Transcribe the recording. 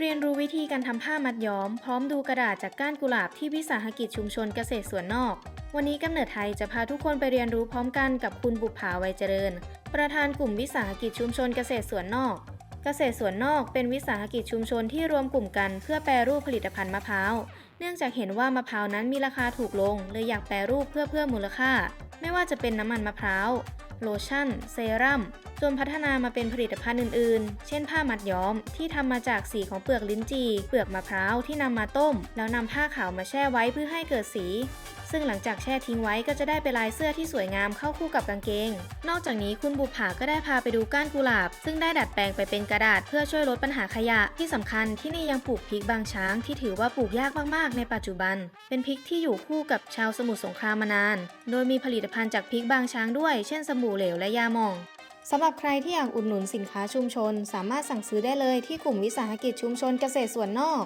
เรียนรู้วิธีการทำผ้ามัดย้อม พร้อมดูกระดาษจากก้านกุหลาบที่วิสาหกิจชุมชนเกษตรสวนนอก วันนี้กำเนิดไทยจะพาทุกคนไปเรียนรู้พร้อมกันกับคุณบุภาวัยเจริญ ประธานกลุ่มวิสาหกิจชุมชนเกษตรสวนนอก เกษตรสวนนอกเป็นวิสาหกิจชุมชนที่รวมกลุ่มกันเพื่อแปรรูปผลิตภัณฑ์มะพร้าว เนื่องจากเห็นว่ามะพร้าวนั้นมีราคาถูกลงเลยอยากแปรรูปเพื่อเพิ่มมูลค่า ไม่ว่าจะเป็นน้ำมันมะพร้าว โลชั่น เซรั่ม จนพัฒนามาเป็นผลิตภัณฑ์อื่นๆ เช่นผ้ามัดย้อมที่ทำมาจากสีของเปลือกลิ้นจี่ เปลือกมะพร้าวที่นำมาต้ม แล้วนำผ้าขาวมาแช่ไว้เพื่อให้เกิดสี ซึ่งหลังจากแช่ทิ้งไว้ก็จะได้เป็นลายเสื้อที่สวยงามเข้าคู่กับกางเกง นอกจากนี้คุณบุภาก็ได้พาไปดูก้านกุหลาบ ซึ่งได้ดัดแปลงไปเป็นกระดาษเพื่อช่วยลดปัญหาขยะ ที่สำคัญที่นี่ยังปลูกพริกบางช้างที่ถือว่าปลูกยากมากๆ ในปัจจุบัน เป็นพริกที่อยู่คู่กับชาวสมุทรสงครามมานาน โดยมีผลิตภัณฑ์จากพริกบางช้างด้วย เช่นสบู่เหลวและยาหม่องสำหรับใครที่อยากอุดหนุนสินค้าชุมชน สามารถสั่งซื้อได้เลยที่กลุ่มวิสาหกิจชุมชนเกษตรสวนนอก